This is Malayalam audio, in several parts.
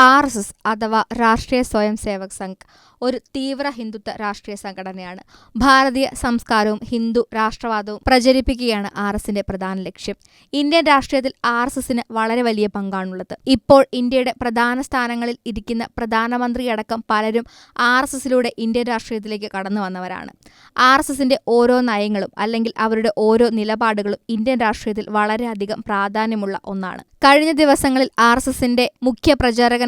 ആർ എസ് എസ് അഥവാ രാഷ്ട്രീയ സ്വയം സേവക് സംഘ് ഒരു തീവ്ര ഹിന്ദുത്വ രാഷ്ട്രീയ സംഘടനയാണ്. ഭാരതീയ സംസ്കാരവും ഹിന്ദു രാഷ്ട്രവാദവും പ്രചരിപ്പിക്കുകയാണ് ആർ എസിന്റെ പ്രധാന ലക്ഷ്യം. ഇന്ത്യൻ രാഷ്ട്രീയത്തിൽ ആർ എസ് എസിന് വളരെ വലിയ പങ്കാണുള്ളത്. ഇപ്പോൾ ഇന്ത്യയുടെ പ്രധാന സ്ഥാനങ്ങളിൽ ഇരിക്കുന്ന പ്രധാനമന്ത്രിയടക്കം പലരും ആർ എസ് എസിലൂടെ ഇന്ത്യൻ രാഷ്ട്രീയത്തിലേക്ക് കടന്നു വന്നവരാണ്. ആർ എസ് എസിന്റെ ഓരോ നയങ്ങളും അല്ലെങ്കിൽ അവരുടെ ഓരോ നിലപാടുകളും ഇന്ത്യൻ രാഷ്ട്രീയത്തിൽ വളരെയധികം പ്രാധാന്യമുള്ള ഒന്നാണ്. കഴിഞ്ഞ ദിവസങ്ങളിൽ ആർ എസ് എസിന്റെ മുഖ്യ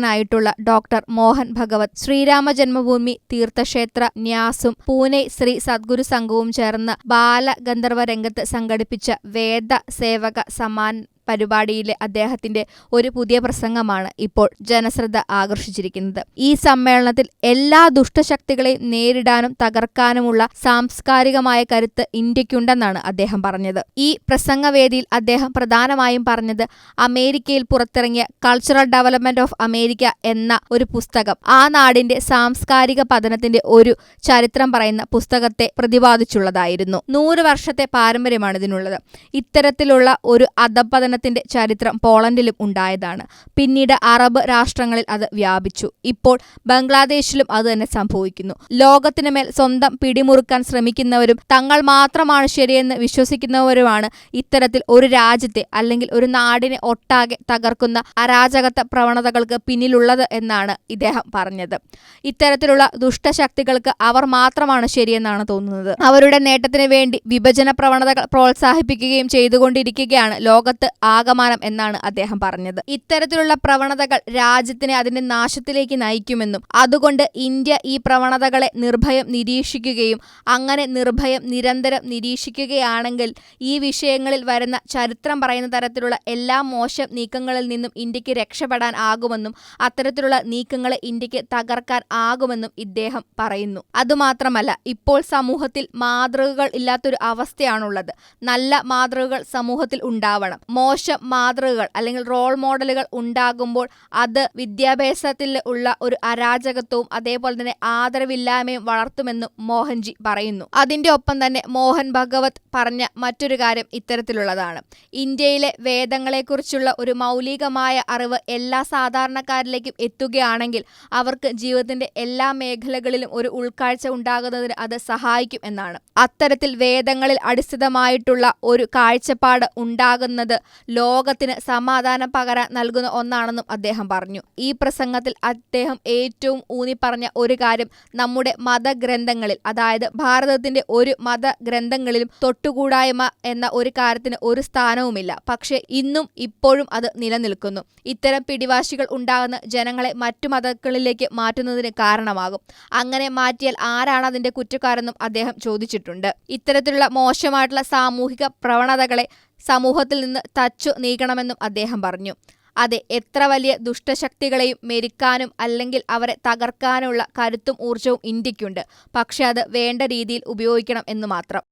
പ്രചാരകനായിട്ടുള്ള ഡോക്ടർ മോഹൻ ഭഗവത്. ശ്രീരാമ ജന്മഭൂമി തീർത്ഥക്ഷേത്ര ന്യാസും പൂനെ ശ്രീ സദ്ഗുരു സംഘവും ചേർന്ന് ബാലഗന്ധർവ രംഗത്ത് സംഘടിപ്പിച്ച വേദ സേവക സമാൻ പരിപാടിയിലെ അദ്ദേഹത്തിന്റെ ഒരു പുതിയ പ്രസംഗമാണ് ഇപ്പോൾ ജനശ്രദ്ധ ആകർഷിച്ചിരിക്കുന്നത്. ഈ സമ്മേളനത്തിൽ എല്ലാ ദുഷ്ടശക്തികളെയും നേരിടാനും തകർക്കാനുമുള്ള സാംസ്കാരികമായ കരുത്ത് ഇന്ത്യക്കുണ്ടെന്നാണ് അദ്ദേഹം പറഞ്ഞത്. ഈ പ്രസംഗവേദിയിൽ അദ്ദേഹം പ്രധാനമായും പറഞ്ഞത് അമേരിക്കയിൽ പുറത്തിറങ്ങിയ കൾച്ചറൽ ഡെവലപ്മെന്റ് ഓഫ് അമേരിക്ക എന്ന ഒരു പുസ്തകം. ആ നാടിന്റെ സാംസ്കാരിക പതനത്തിന്റെ ഒരു ചരിത്രം പറയുന്ന പുസ്തകത്തെ പ്രതിപാദിച്ചുള്ളതായിരുന്നു. നൂറ് വർഷത്തെ പാരമ്പര്യമാണ് ഇതിനുള്ളത്. ഇത്തരത്തിലുള്ള ഒരു അധപതനത്തിന്റെ ചരിത്രം പോളണ്ടിലും ഉണ്ടായതാണ്. പിന്നീട് അറബ് രാഷ്ട്രങ്ങളിൽ അത് വ്യാപിച്ചു. ഇപ്പോൾ ബംഗ്ലാദേശിലും അത് തന്നെ സംഭവിക്കുന്നു. ലോകത്തിന് മേൽ സ്വന്തം പിടിമുറുക്കാൻ ശ്രമിക്കുന്നവരും തങ്ങൾ മാത്രമാണ് ശരിയെന്ന് വിശ്വസിക്കുന്നവരുമാണ് ഇത്തരത്തിൽ ഒരു രാജ്യത്തെ അല്ലെങ്കിൽ ഒരു നാടിനെ ഒട്ടാകെ തകർക്കുന്ന അരാജകത്വ പ്രവണതകൾക്ക് പിന്നിലുള്ളത് എന്നാണ് ഇദ്ദേഹം പറഞ്ഞത്. ഇത്തരത്തിലുള്ള ദുഷ്ടശക്തികൾക്ക് അവർ മാത്രമാണ് ശരിയെന്നാണ് തോന്നുന്നത്. അവരുടെ നേട്ടത്തിന് വേണ്ടി വിഭജന പ്രവണതകൾ പ്രോത്സാഹിപ്പിക്കുകയും ചെയ്തുകൊണ്ടിരിക്കുകയാണ് ലോകത്ത് ആകമാനം എന്നാണ് അദ്ദേഹം പറഞ്ഞത്. ഇത്തരത്തിലുള്ള പ്രവണതകൾ രാജ്യത്തിനെ അതിന്റെ നാശത്തിലേക്ക് നയിക്കുമെന്നും അതുകൊണ്ട് ഇന്ത്യ ഈ പ്രവണതകളെ നിർഭയം നിരീക്ഷിക്കുകയും അങ്ങനെ നിർഭയം നിരന്തരം നിരീക്ഷിക്കുകയാണെങ്കിൽ ഈ വിഷയങ്ങളിൽ വരുന്ന ചരിത്രം പറയുന്ന തരത്തിലുള്ള എല്ലാ മോശം നീക്കങ്ങളിൽ നിന്നും ഇന്ത്യയ്ക്ക് രക്ഷപ്പെടാൻ ആകുമെന്നും അത്തരത്തിലുള്ള നീക്കങ്ങളെ ഇന്ത്യയ്ക്ക് തകർക്കാൻ ആകുമെന്നും ഇദ്ദേഹം പറയുന്നു. അതുമാത്രമല്ല ഇപ്പോൾ സമൂഹത്തിൽ മാതൃകകൾ ഇല്ലാത്തൊരു അവസ്ഥയാണുള്ളത്. നല്ല മാതൃകകൾ സമൂഹത്തിൽ ഉണ്ടാവണം. മോശം മാതൃകകൾ അല്ലെങ്കിൽ റോൾ മോഡലുകൾ ഉണ്ടാകുമ്പോൾ അത് വിദ്യാഭ്യാസത്തിൽ ഉള്ള ഒരു അരാജകത്വവും അതേപോലെ തന്നെ ആദരവില്ലായ്മയും വളർത്തുമെന്നും മോഹൻജി പറയുന്നു. അതിന്റെ ഒപ്പം തന്നെ മോഹൻ ഭഗവത് പറഞ്ഞ മറ്റൊരു കാര്യം ഇത്തരത്തിലുള്ളതാണ്. ഇന്ത്യയിലെ വേദങ്ങളെക്കുറിച്ചുള്ള ഒരു മൗലികമായ അറിവ് എല്ലാ സാധാരണക്കാരിലേക്കും എത്തുകയാണെങ്കിൽ അവർക്ക് ജീവിതത്തിന്റെ എല്ലാ മേഖലകളിലും ഒരു ഉൾക്കാഴ്ച ഉണ്ടാകുന്നതിന് അത് സഹായിക്കും എന്നാണ്. അത്തരത്തിൽ വേദങ്ങളിൽ അടിസ്ഥിതമായിട്ടുള്ള ഒരു കാഴ്ചപ്പാട് ഉണ്ടാകുന്നത് ലോകത്തിന് സമാധാനം പകരാൻ നൽകുന്ന ഒന്നാണെന്നും അദ്ദേഹം പറഞ്ഞു. ഈ പ്രസംഗത്തിൽ അദ്ദേഹം ഏറ്റവും ഊന്നിപ്പറഞ്ഞ ഒരു കാര്യം നമ്മുടെ മതഗ്രന്ഥങ്ങളിൽ അതായത് ഭാരതത്തിന്റെ ഒരു മതഗ്രന്ഥങ്ങളിലും തൊട്ടുകൂടായ്മ എന്ന ഒരു കാര്യത്തിന് ഒരു സ്ഥാനവുമില്ല. പക്ഷെ ഇന്നും ഇപ്പോഴും അത് നിലനിൽക്കുന്നു. ഇത്തരം പിടിവാശികൾ ഉണ്ടാകുന്ന ജനങ്ങളെ മറ്റു മതങ്ങളിലേക്ക് മാറ്റുന്നതിന് കാരണമാകും. അങ്ങനെ മാറ്റിയാൽ ആരാണ് അതിന്റെ കുറ്റക്കാരെന്നും അദ്ദേഹം ചോദിച്ചിട്ടുണ്ട്. ഇത്തരത്തിലുള്ള മോശമായിട്ടുള്ള സാമൂഹിക പ്രവണതകളെ സമൂഹത്തിൽ നിന്ന് തച്ചു നീക്കണമെന്നും അദ്ദേഹം പറഞ്ഞു. അതെ എത്ര വലിയ ദുഷ്ടശക്തികളെയും മെരുക്കാനും അല്ലെങ്കിൽ അവരെ തകർക്കാനുള്ള കരുത്തും ഊർജവും ഇന്ത്യക്കുണ്ട്. പക്ഷെ അത് വേണ്ട രീതിയിൽ ഉപയോഗിക്കണം എന്ന് മാത്രം.